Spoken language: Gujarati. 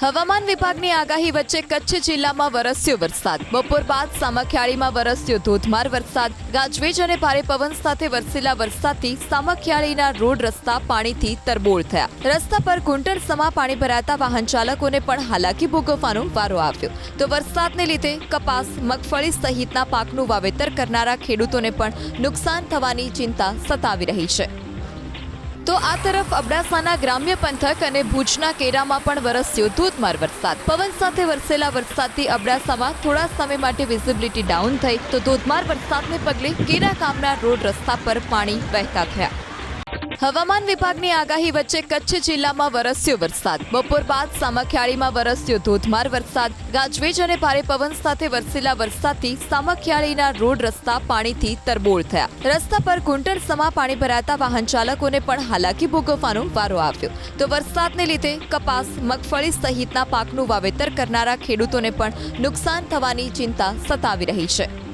હવામાન વિભાગની આગાહી વચ્ચે કચ્છ જિલ્લામાં વરસ્યો વરસાદ. બપોર બાદ સામખિયાળીમાં વરસ્યો ધોધમાર વરસાદ. ગાજવીજ અને ભારે પવન સાથે વરસેલા વરસાદથી સામખિયાળીના રોડ રસ્તા પાણીથી તરબોળ થયા. રસ્તા પર ઘૂંટણ સમા પાણી ભરાતા વાહન ચાલકોને પણ હાલાકી ભોગવવાનો વારો આવ્યો. તો વરસાદને લીધે કપાસ, મગફળી સહિતના પાકનું વાવેતર કરનારા ખેડૂતોને પણ નુકસાન થવાની ચિંતા સતાવી રહી છે. તો આ તરફ અબડાસાના ગ્રામ્ય પંથક અને ભુજના કેરામાં પણ વરસ્યો ધોધમાર વરસાદ. પવન સાથે વરસેલા વરસાદથી અબડાસામાં થોડા સમય માટે વિઝિબિલિટી ડાઉન થઈ તો ધોધમાર વરસાદને પગલે કેરા ગામના રોડ રસ્તા પર પાણી વહેતા થયા. હવામાન વિભાગની આગાહી વચ્ચે કચ્છ જિલ્લામાં વરસ્યો વરસાદ. બપોર બાદ સામખિયાળીમાં વરસ્યો ધોધમાર વરસાદ. ગાજવીજ અને ભારે પવન સાથે વરસેલા વરસાદથી સામખિયાળીના રોડ રસ્તા પાણીથી તરબોળ થયા. રસ્તા પર ઘૂંટણ સમા પાણી ભરાતા વાહન ચાલકોને પણ હાલાકી ભોગવવાનો વારો આવ્યો. તો વરસાદને લીધે કપાસ, મગફળી સહિતના પાકનું વાવેતર કરનારા ખેડૂતોને પણ નુકસાન થવાની ચિંતા સતાવી રહી છે.